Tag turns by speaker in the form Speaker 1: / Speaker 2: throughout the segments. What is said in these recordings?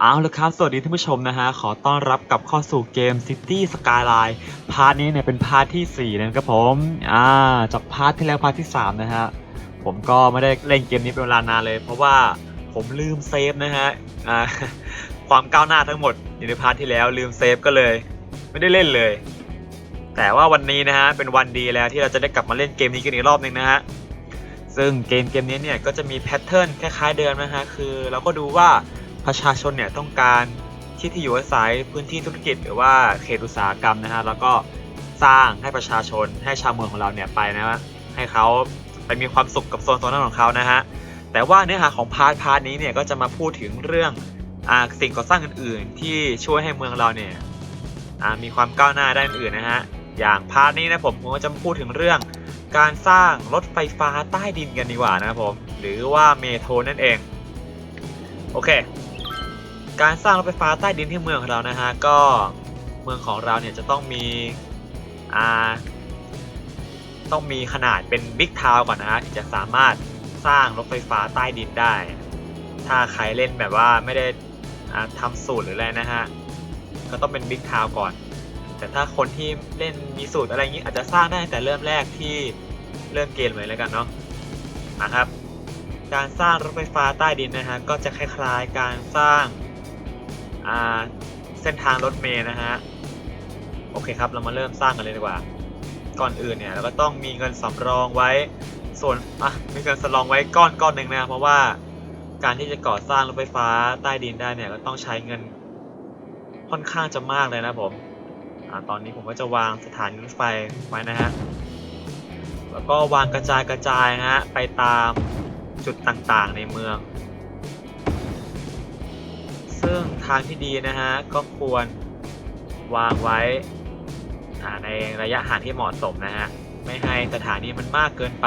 Speaker 1: เอาละครับ สวัสดีท่านผู้ชมนะฮะ ขอต้อนรับกลับเข้าสู่เกม City Skyline พาร์ทนี้เนี่ยเป็นพาร์ทที่ 4 นะครับผม อ่า จากพาร์ทที่แล้วพาร์ทที่ 3 นะฮะ ผมก็ไม่ได้เล่นเกมนี้เป็นเวลานานเลย เพราะว่าผมลืมเซฟนะฮะ อ่า ความก้าวหน้าทั้งหมดอยู่ในพาร์ทที่แล้วลืมเซฟก็เลย ไม่ได้เล่นเลย แต่ว่าวันนี้นะฮะ เป็นวันดีแล้วที่เราจะได้กลับมาเล่นเกมนี้กันอีกรอบหนึงนะฮะ ซึ่งเกมเกมนี้เนี่ยก็จะมีแพทเทิร์นคล้ายๆเดิมนะฮะ คือเราก็ดูว่า ประชาชนเนี่ยต้องการที่ที่อยู่อาศัยพื้นที่ธุรกิจหรือว่าเขตอุตสาหกรรมนะฮะแล้วก็สร้างให้ประชาชนให้ชาวเมืองของเราเนี่ยไปนะฮะให้เขาไปมีความสุขกับโซนโซนนั้นของเขานะฮะแต่ว่าเนื้อหาของพาร์ทพาร์ทนี้เนี่ยก็จะมาพูดถึงเรื่องอสิ่งก่อสร้างอื่น ๆ ที่ช่วยให้เมืองเราเนี่ยมีความก้าวหน้าด้านอื่นนะฮะอย่างพาร์ทนี้นะผมผมก็จะพูดถึงเรื่อง การสร้างรถไฟฟ้าใต้ดินกันดีกว่านะครับผมหรือว่าเมโทรนั่นเองโอเค การสร้างรถไฟฟ้าใต้ดินที่เมืองของเรานะฮะก็เมืองของเราเนี่ยจะต้องมีอ่าต้องมีขนาดเป็นบิ๊กทาวก่อนนะฮะถึงจะสามารถสร้างรถไฟฟ้าใต้ดินได้ ถ้าใครเล่นแบบว่าไม่ได้อ่าทำสูตรหรืออะไรนะฮะก็ต้องเป็นบิ๊กทาวก่อน แต่ถ้าคนที่เล่นมีสูตรอะไรอย่างนี้อาจจะสร้างได้แต่เริ่มแรกที่เริ่มเกมเลยแล้วกันเนาะนะครับ การสร้างรถไฟฟ้าใต้ดินนะฮะก็จะคล้ายๆ การสร้าง เส้นทางรถเมล์นะฮะ โอเคครับ เรามาเริ่มสร้างกันเลยดีกว่า ก่อนอื่นเนี่ยเราก็ต้องมีเงินสำรองไว้ ส่วนอะมีเงินสำรองไว้ก้อนก้อนหนึ่งนะ เพราะว่าการที่จะก่อสร้างรถไฟฟ้าใต้ดินได้เนี่ย ก็ต้องใช้เงินค่อนข้างจะมากเลยนะผมอ่าตอนนี้ผมก็จะวางสถานีรถไฟไว้นะฮะ แล้วก็วางกระจายกระจายนะฮะไปตามจุดต่างๆในเมือง ซึ่งทางที่ดีนะฮะ ก็ควรวางไว้ในระยะห่างที่เหมาะสมนะฮะ ไม่ให้สถานีมันมากเกินไป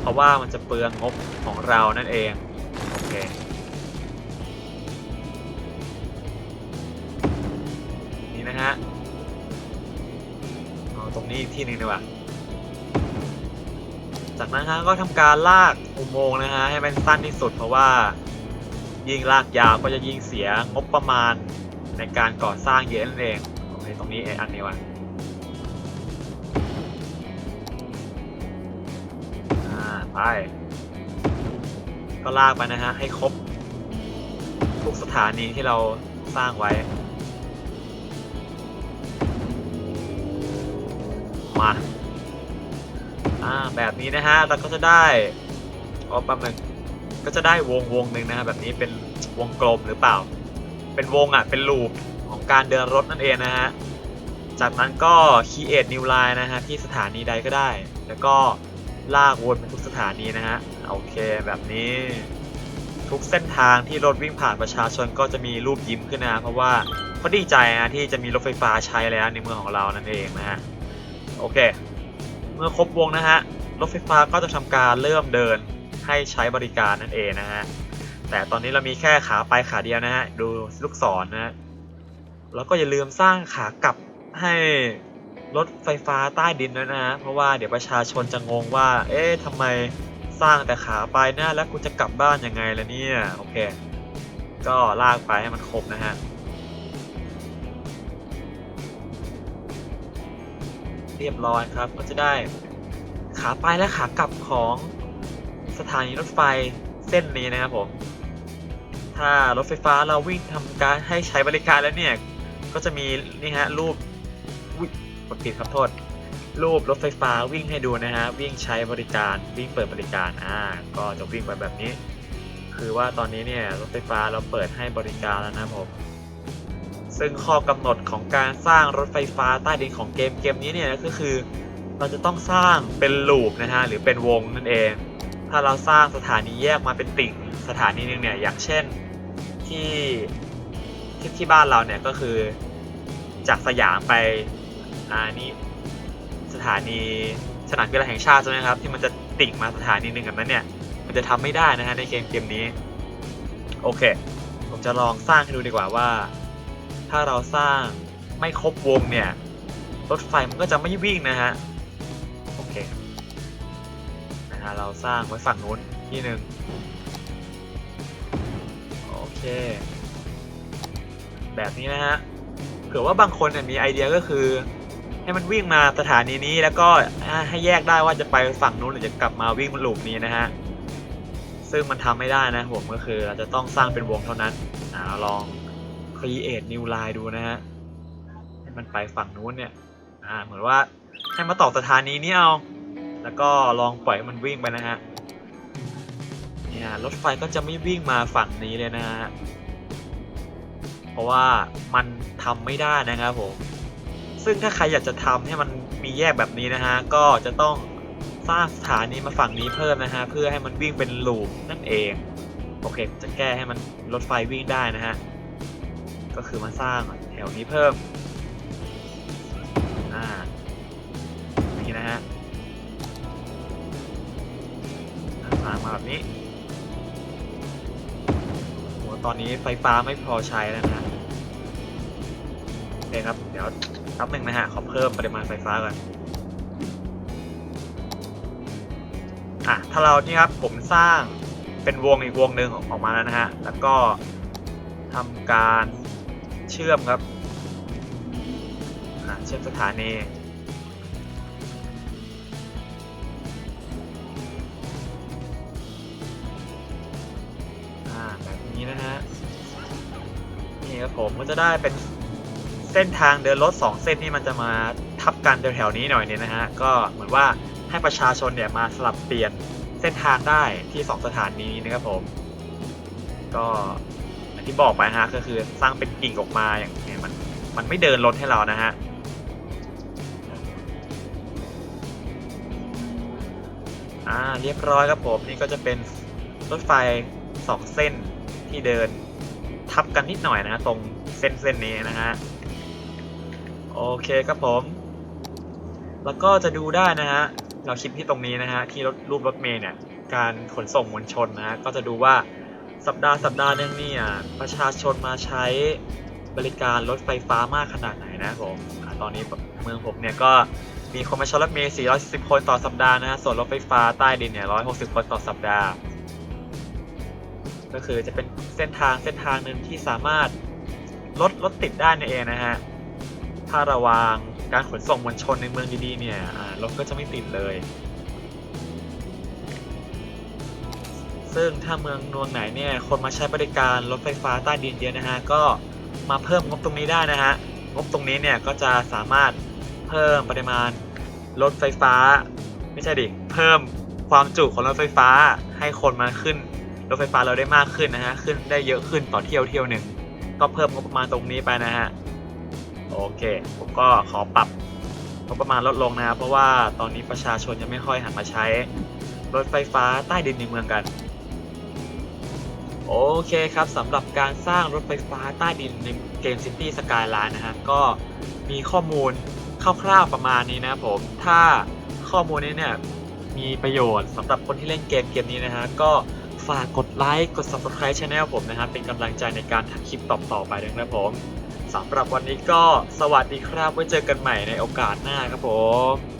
Speaker 1: เพราะว่ามันจะเปลืองงบของเรานั่นเอง โอเคนี่นะฮะเอาตรงนี้อีกที่หนึ่งดีกว่าจากนั้นฮะก็ทำการลากอุโมงค์นะฮะให้มันสั้นที่สุดเพราะว่า ยิ่งลากยาวก็จะยิ่งเสียงบประมาณในการก่อสร้างเยอะนั่นเองโอเคตรงนี้ไออันนี้ว่ะไปก็ลากไปนะฮะ ให้ครบ ทุกสถานีที่เราสร้างไว้ มาอ่าแบบนี้นะฮะ เราก็จะได้อ๋อแป๊บนึง ก็จะได้วงวงหนึ่งนะฮะแบบนี้เป็นวงกลมหรือเปล่า เป็นวงอะเป็นลูปของการเดินรถนั่นเองนะฮะจากนั้นก็ create new line นะฮะที่สถานีใดก็ได้ แล้วก็ลากวนไปทุกสถานีนะฮะโอเคแบบนี้ทุกเส้นทางที่รถวิ่งผ่านประชาชนก็จะมีรูปยิ้มขึ้นนะเพราะว่าเขาดีใจนะที่จะมีรถไฟฟ้าใช้แล้วในเมืองของเรานั่นเองนะฮะโอเค เมื่อครบวงนะฮะรถไฟฟ้าก็จะทำการเริ่มเดิน ให้ใช้บริการนั่นเองนะฮะแต่ตอนนี้เรามีแค่ขาไปขาเดียวนะฮะดูลูกศรนะฮะแล้วก็อย่าลืมสร้างขากลับให้รถไฟฟ้าใต้ดินด้วยนะฮะเพราะว่าเดี๋ยวประชาชนจะงงว่า เอ๊ะทำไมสร้างแต่ขาไปนะแล้วกูจะกลับบ้านยังไงล่ะเนี่ยโอเค ก็ลากไปให้มันครบนะฮะเรียบร้อยครับก็จะได้ขาไปและขากลับของ สถานีรถไฟเส้นนี้นะครับผม ถ้ารถไฟฟ้าเราวิ่งทำการให้ใช้บริการแล้วเนี่ย ก็จะมีนี่ฮะรูปอุ๊ยกดผิดครับโทษ รูปรถไฟฟ้าวิ่งให้ดูนะฮะวิ่งใช้บริการวิ่งเปิดบริการอ่าก็จะวิ่งไปแบบนี้ คือว่าตอนนี้เนี่ยรถไฟฟ้าเราเปิดให้บริการแล้วนะครับผมซึ่งข้อกำหนดของการสร้างรถไฟฟ้าใต้ดินของเกมเกมนี้เนี่ยก็คือเราจะต้องสร้างเป็นลูปนะฮะหรือเป็นวงนั่นเอง ถ้าเราสร้างสถานีแยกมาเป็นติ่งสถานีหนึ่งเนี่ยอย่างเช่นที่ที่ที่บ้านเราเนี่ยก็คือจากสยามไปอ่านี่สถานีสนามกีฬาแห่งชาติใช่ไหมครับที่มันจะติ่งมาสถานีหนึ่งแบบนั้นเนี่ยมันจะทำไม่ได้นะฮะในเกมเกมนี้โอเค ผมจะลองสร้างให้ดูดีกว่าว่า ถ้าเราสร้างไม่ครบวงเนี่ยรถไฟมันก็จะไม่วิ่งนะฮะะเราสร้างไว้ฝั่งนู้นที่หนึ่งโอเค แบบนี้นะฮะเผื่อว่าบางคนเนี่ยมีไอเดียก็คือ ให้มันวิ่งมาสถานีนี้แล้วก็ให้แยกได้ว่าจะไปฝั่งนู้นหรือจะกลับมาวิ่งลูปนี้นะฮะซึ่งมันทำไม่ได้นะผมก็คือเราจะต้องสร้างเป็นวงเท่านั้นอ่าลอง create new line ดูนะฮะให้มันไปฝั่งนู้นเนี่ยอ่าเหมือนว่าให้มาต่อสถานีนี้เอา แล้วก็ลองปล่อยมันวิ่งไปนะฮะเนี่ยรถไฟก็จะไม่วิ่งมาฝั่งนี้เลยนะฮะเพราะว่ามันทำไม่ได้นะครับผมซึ่งถ้าใครอยากจะทำให้มันมีแยกแบบนี้นะฮะก็จะต้องสร้างสถานีมาฝั่งนี้เพิ่มนะฮะเพื่อให้มันวิ่งเป็นลูปนั่นเองโอเคจะแก้ให้มันรถไฟวิ่งได้นะฮะก็คือมาสร้างแถวนี้เพิ่มอ่านี่นะฮะ สร้างมาแบบนี้โหตอนนี้ไฟฟ้าไม่พอใช้แล้วนะโอเคครับ เดี๋ยวแป๊บหนึ่งนะฮะ ขอเพิ่มปริมาณไฟฟ้าก่อนอะถ้าเรานี่ครับผมสร้างเป็นวงอีกวงหนึ่งออกมาแล้วนะฮะ แล้วก็ทำการเชื่อมครับอะเชื่อมสถานี นี้นะฮะนี่ครับผมก็จะได้เป็นเส้นทางเดินรถสองเส้นที่มันจะมาทับกันแถวๆนี้หน่อยเนี่ยนะฮะก็เหมือนว่าให้ประชาชนเนี่ยมาสลับเปลี่ยนเส้นทางได้ที่สองสถานีนี้นะครับผม ก็อย่างที่บอกไปนะฮะก็คือสร้างเป็นกิ่งออกมาอย่างเนี้ยมันมันไม่เดินรถให้เรานะฮะอ่าเรียบร้อยครับผมนี่ก็จะเป็นรถไฟสองเส้น ที่เดินทับกันนิดหน่อยนะตรงเส้นเส้นนี้นะฮะโอเคครับผม แล้วก็จะดูได้นะฮะเราคลิปที่ตรงนี้นะฮะที่รถรูปรถเมล์เนี่ยการขนส่งมวลชนนะฮะก็จะดูว่าสัปดาห์สัปดาห์นึงเนี่ยประชาชนมาใช้บริการรถไฟฟ้ามากขนาดไหนนะครับผมอตอนนี้เมืองผมเนี่ยก็มีคนมาใช้รถเมล์410 คนต่อสัปดาห์นะฮะส่วนรถไฟฟ้าใต้ดินเนี่ย160 คนต่อสัปดาห์ ก็คือจะเป็นเส้นทางเส้นทางหนึ่งที่สามารถลดรถติดได้นั่นเองนะฮะ ถ้าระวางการขนส่งมวลชนในเมืองดีๆเนี่ยรถก็จะไม่ติดเลย ซึ่งถ้าเมืองนวงไหนเนี่ยคนมาใช้บริการรถไฟฟ้าใต้ดินเยอะนะฮะ ก็มาเพิ่มงบตรงนี้ได้นะฮะ งบตรงนี้เนี่ยก็จะสามารถเพิ่มปริมาณรถไฟฟ้า ไม่ใช่ดิ เพิ่มความจุของรถไฟฟ้าให้คนมาขึ้น รถไฟฟ้าเราได้มากขึ้นนะฮะขึ้นได้เยอะขึ้นต่อเที่ยวเที่ยวหนึ่งก็เพิ่มงบประมาณตรงนี้ไปนะฮะโอเค ผมก็ขอปรับงบประมาณลดลงนะครับเพราะว่าตอนนี้ประชาชนยังไม่ค่อยหันมาใช้รถไฟฟ้าใต้ดินในเมืองกันโอเคครับสำหรับการสร้างรถไฟฟ้าใต้ดินในเกม City Skyline นะฮะก็มีข้อมูลคร่าวๆประมาณนี้นะผมถ้าข้อมูลนี้เนี่ยมีประโยชน์สำหรับคนที่เล่นเกมเกมนี้นะฮะก็ ฝากกดไลค์ กด Subscribe Channel ผมนะครับ เป็นกำลังใจในการทำคลิปต่อๆไปด้วยนะครับผมสำหรับวันนี้ก็สวัสดีครับ ไว้เจอกันใหม่ในโอกาสหน้าครับผม